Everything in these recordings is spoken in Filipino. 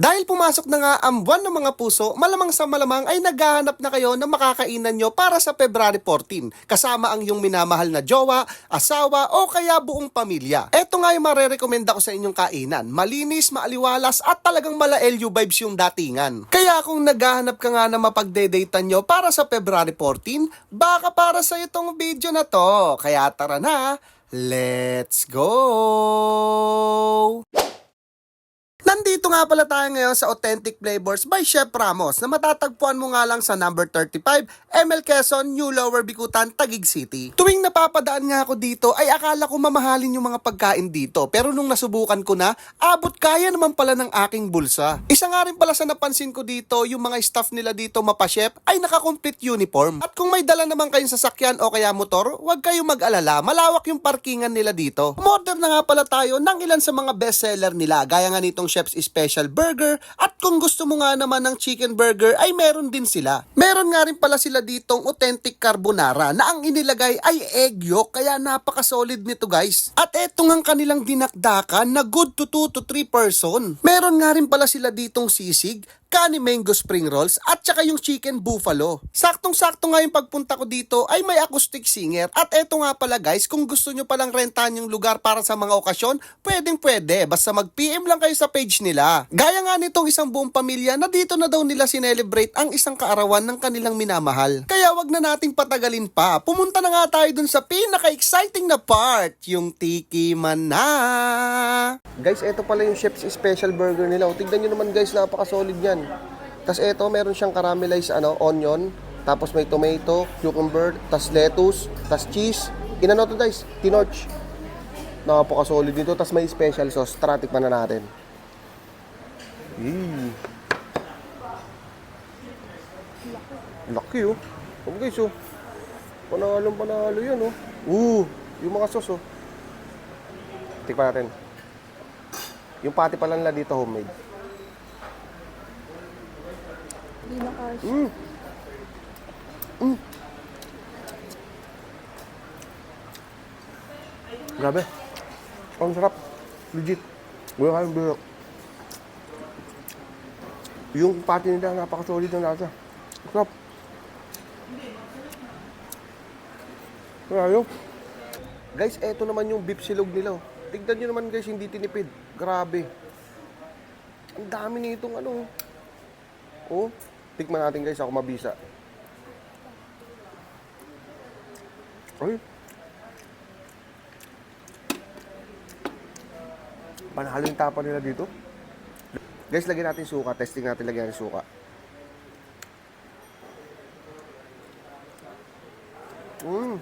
Dahil pumasok na nga ang buwan ng mga puso, malamang sa malamang ay naghahanap na kayo ng makakainan nyo para sa February 14, kasama ang iyong minamahal na jowa, asawa o kaya buong pamilya. Ito nga yung marerekomenda ko sa inyong kainan. Malinis, maaliwalas at talagang mala LU vibes yung datingan. Kaya kung naghahanap ka nga na mapagdedatean nyo para sa February 14, baka para sa itong video na to. Kaya tara na, let's go! Nandito nga pala tayo ngayon sa Authentic Flavors by Chef Ramos na matatagpuan mo nga lang sa number 35 ML Quezon, New Lower Bikutan, Taguig City. Tuwing napapadaan nga ako dito ay akala ko mamahalin yung mga pagkain dito pero nung nasubukan ko na, abot kaya naman pala ng aking bulsa. Isa nga rin pala sa napansin ko dito, yung mga staff nila dito mapa-chef ay naka-complete uniform. At kung may dala naman kayong sasakyan o kaya motor, huwag kayong mag-alala, malawak yung parkingan nila dito. Umorder na nga pala tayo ng ilan sa mga bestseller nila, gaya nga nitong Chef's Special Burger at kung gusto mo nga naman ng chicken burger ay meron din sila. Meron nga rin pala sila ditong authentic carbonara na ang inilagay ay egg yolk kaya napaka-solid nito guys. At eto nga ang kanilang dinakdakan na good to 2 to 3 person. Meron nga rin pala sila ditong sisig, kani mango spring rolls at saka yung chicken buffalo. Saktong-sakto nga yung pagpunta ko dito ay may acoustic singer. At eto nga pala guys, kung gusto nyo palang rentahan yung lugar para sa mga okasyon, pwedeng pwede. Basta mag-PM lang kayo sa page nila. Gaya nga nitong isang buong pamilya na dito na daw nila sinelebrate ang isang kaarawan ng kanilang minamahal. Kaya na nating patagalin pa. Pumunta na nga tayo dun sa pinaka-exciting na part, yung tiki man na. Guys, eto pala yung chef's special burger nila. O, tignan nyo naman guys, napaka-solid yan. Tapos eto, meron siyang caramelized ano, onion. Tapos may tomato, cucumber, tas lettuce, tas cheese. Inano to guys? Tinorch. Napaka-solid dito. Tapos may special sauce. Tara, tikman na natin. Eee. Laki oh. Oh guys oh. Panalong panalo yan oh. Uh, yung mga sauce oh. Tikman natin. Yung pati pala nila dito homemade. Hindi na kasi. Mm. Mm. Grabe. Ang sarap. Legit. Wala kayong bilok. Yung pati nila, napaka-solid ng lasa. Sarap. Grabe. Guys, eto naman yung beef silog nila. oh. Tignan nyo naman guys, hindi tinipid. Grabe. Ang dami nitong ano. Oh, tikman natin guys, ako mabisa. Ay. Panalo yung tapa nila dito. Guys, lagyan natin suka. Testing natin lagyan ng suka. Mm.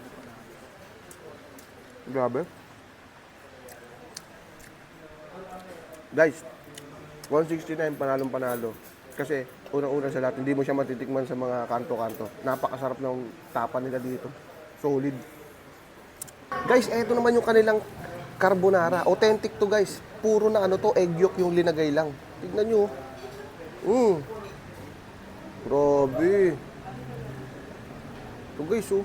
Grabe. Guys, 169 panalong panalo. Kasi unang-una sa lahat, hindi mo siya matitikman sa mga kanto-kanto. Napakasarap ng tapa nila dito. Solid. Guys, eto naman yung kanilang carbonara. Authentic to guys. Puro na ano to, egg yolk yung linagay lang. Tignan nyo. Mm. Grabe. Ito guys, oh.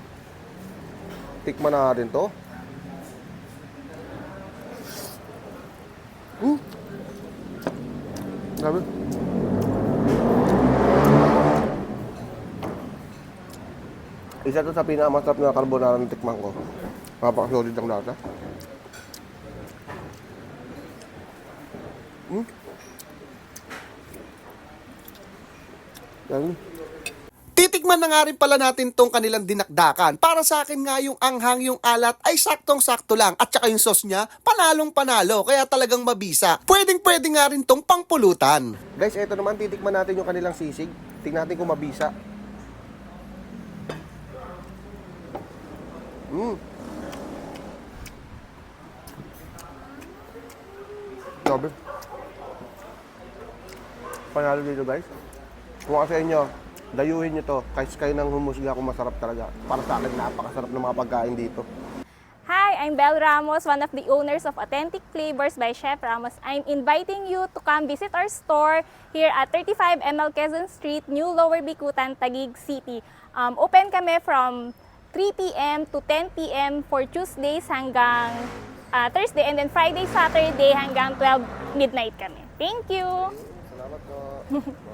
Tikman na natin to. Mm. Grabe. Isa to sa pinakamasarap na carbonara na tikman ko. Napakasolid ang lasa. Mm. Yan. Titikman na nga rin pala natin tong kanilang dinakdakan. Para sa akin nga yung anghang, yung alat ay saktong-sakto lang. At saka yung sauce niya, panalong panalo. Kaya talagang mabisa. Pwedeng pwede nga rin tong pangpulutan. Guys, eto naman titikman natin yung kanilang sisig. Tingnan natin kung mabisa. Mm. Grabe. Panalo dito guys. Kung sa inyo, dayuhin nyo to. Kahit kayo nang humusga kung masarap talaga. Para sa akin, napakasarap ng mga pagkain dito. Hi, I'm Belle Ramos, one of the owners of Authentic Flavors by Chef Ramos. I'm inviting you to come visit our store here at 35 ML Quezon Street, New Lower Bikutan, Taguig City. Um, open kami from 3 p.m. to 10 p.m. for Tuesdays hanggang ah, Thursday and then Friday, Saturday hanggang 12 midnight kami. Thank you! Salamat po.